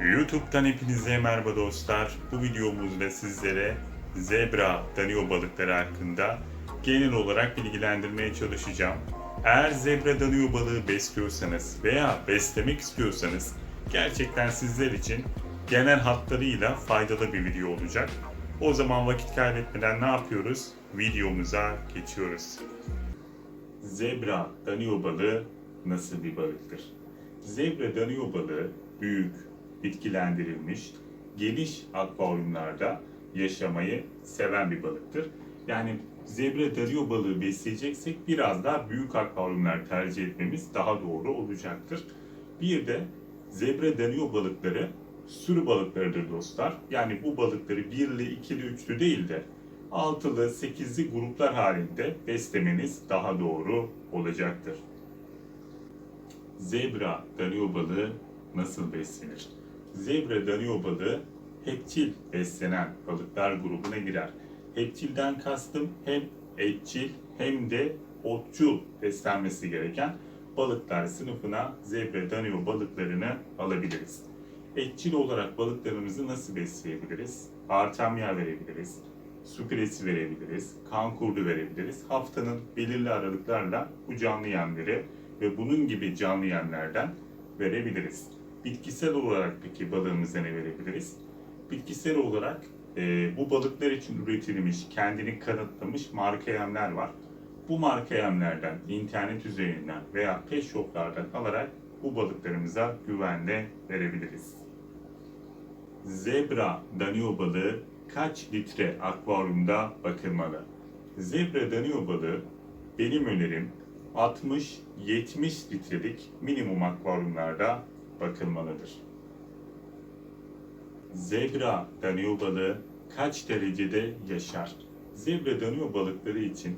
YouTube'dan hepinize merhaba dostlar. Bu videomuzda sizlere zebra danio balıkları hakkında genel olarak bilgilendirmeye çalışacağım. Eğer zebra danio balığı besliyorsanız veya beslemek istiyorsanız gerçekten sizler için genel hatlarıyla faydalı bir video olacak. O zaman vakit kaybetmeden ne yapıyoruz? Videomuza geçiyoruz. Zebra danio balığı nasıl bir balıktır? Zebra danio balığı büyük, bitkilendirilmiş, geniş akvaryumlarda yaşamayı seven bir balıktır. Yani zebra danio balığı besleyeceksek biraz daha büyük akvaryumlar tercih etmemiz daha doğru olacaktır. Bir de zebra danio balıkları sürü balıklarıdır dostlar. Yani bu balıkları birli, ikili, üçlü değil de altılı, sekizli gruplar halinde beslemeniz daha doğru olacaktır. Zebra danio balığı nasıl beslenir? Zebra danio balığı hepçil beslenen balıklar grubuna girer. Hepçilden kastım hem etçil hem de otçul beslenmesi gereken balıklar sınıfına zebra danio balıklarını alabiliriz. Etçil olarak balıklarımızı nasıl besleyebiliriz? Artemya verebiliriz, su piresi verebiliriz, kan kurdu verebiliriz. Haftanın belirli aralıklarla bu canlı yemleri ve bunun gibi canlı yemlerden verebiliriz. Bitkisel olarak peki balığımıza ne verebiliriz? Bitkisel olarak e, bu balıklar için üretilmiş, kendini kanıtlamış marka yemler var. Bu marka yemlerden internet üzerinden veya pet shoplardan alarak bu balıklarımıza güvenle verebiliriz. Zebra danio balığı kaç litre akvaryumda bakılmalı? Zebra danio balığı benim önerim 60-70 litrelik minimum akvaryumlarda bakılmalıdır. Zebra danio balığı kaç derecede yaşar? Zebra danio balıkları için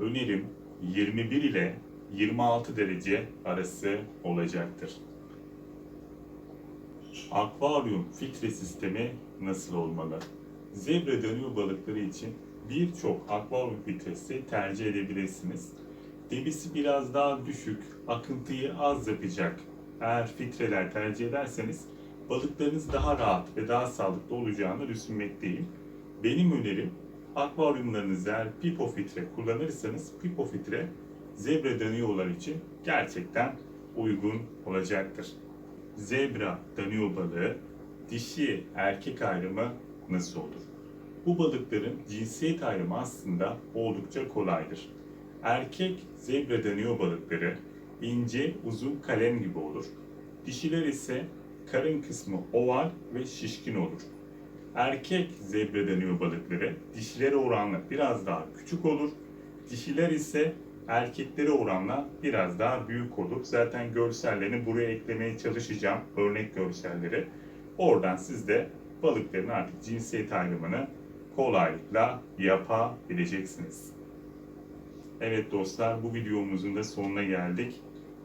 önerim 21 ile 26 derece arası olacaktır. Akvaryum filtre sistemi nasıl olmalı? Zebra danio balıkları için birçok akvaryum filtresi tercih edebilirsiniz. Debisi biraz daha düşük, akıntıyı az yapacak eğer filtreler tercih ederseniz balıklarınız daha rahat ve daha sağlıklı olacağını düşünmekteyim. Benim önerim akvaryumlarınızda eğer pipo filtre kullanırsanız pipo filtre zebra daniolar için gerçekten uygun olacaktır. Zebra danio balığı dişi erkek ayrımı nasıl olur? Bu balıkların cinsiyet ayrımı aslında oldukça kolaydır. Erkek zebra danio balıkları ince, uzun kalem gibi olur. Dişiler ise karın kısmı oval ve şişkin olur. Erkek zebra danio balıkları dişilere oranla biraz daha küçük olur. Dişiler ise erkeklere oranla biraz daha büyük olur. Zaten görsellerini buraya eklemeye çalışacağım. Örnek görselleri. Oradan siz de balıkların artık cinsiyet ayrımını kolaylıkla yapabileceksiniz. Evet dostlar bu videomuzun da sonuna geldik.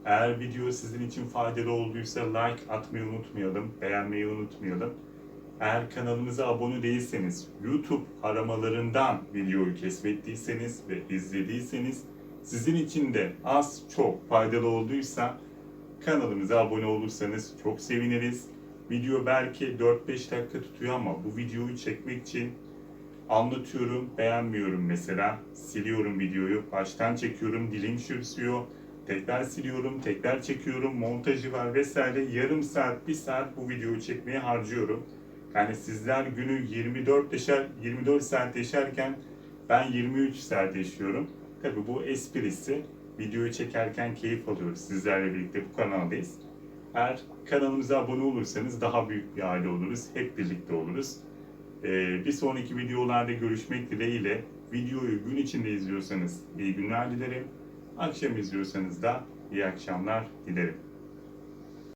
Eğer video sizin için faydalı olduysa like atmayı unutmayalım, beğenmeyi unutmayalım. Eğer kanalımıza abone değilseniz, YouTube aramalarından videoyu keşfettiyseniz ve izlediyseniz sizin için de az çok faydalı olduysa kanalımıza abone olursanız çok seviniriz. Video belki 4-5 dakika tutuyor ama bu videoyu çekmek için anlatıyorum, beğenmiyorum mesela. Siliyorum videoyu, baştan çekiyorum, dilim sürüyor. Tekrar siliyorum, tekrar çekiyorum, montajı var vesaire. Yarım saat, bir saat bu videoyu çekmeye harcıyorum. Yani sizler günü 24 yaşar, 24 saat yaşarken ben 23 saat yaşıyorum. Tabi bu esprisi. Videoyu çekerken keyif alıyoruz sizlerle birlikte bu kanaldayız. Eğer kanalımıza abone olursanız daha büyük bir aile oluruz. Hep birlikte oluruz. Ee, bir sonraki videolarda görüşmek dileğiyle videoyu gün içinde izliyorsanız iyi günler dilerim. Akşam izliyorsanız da iyi akşamlar dilerim.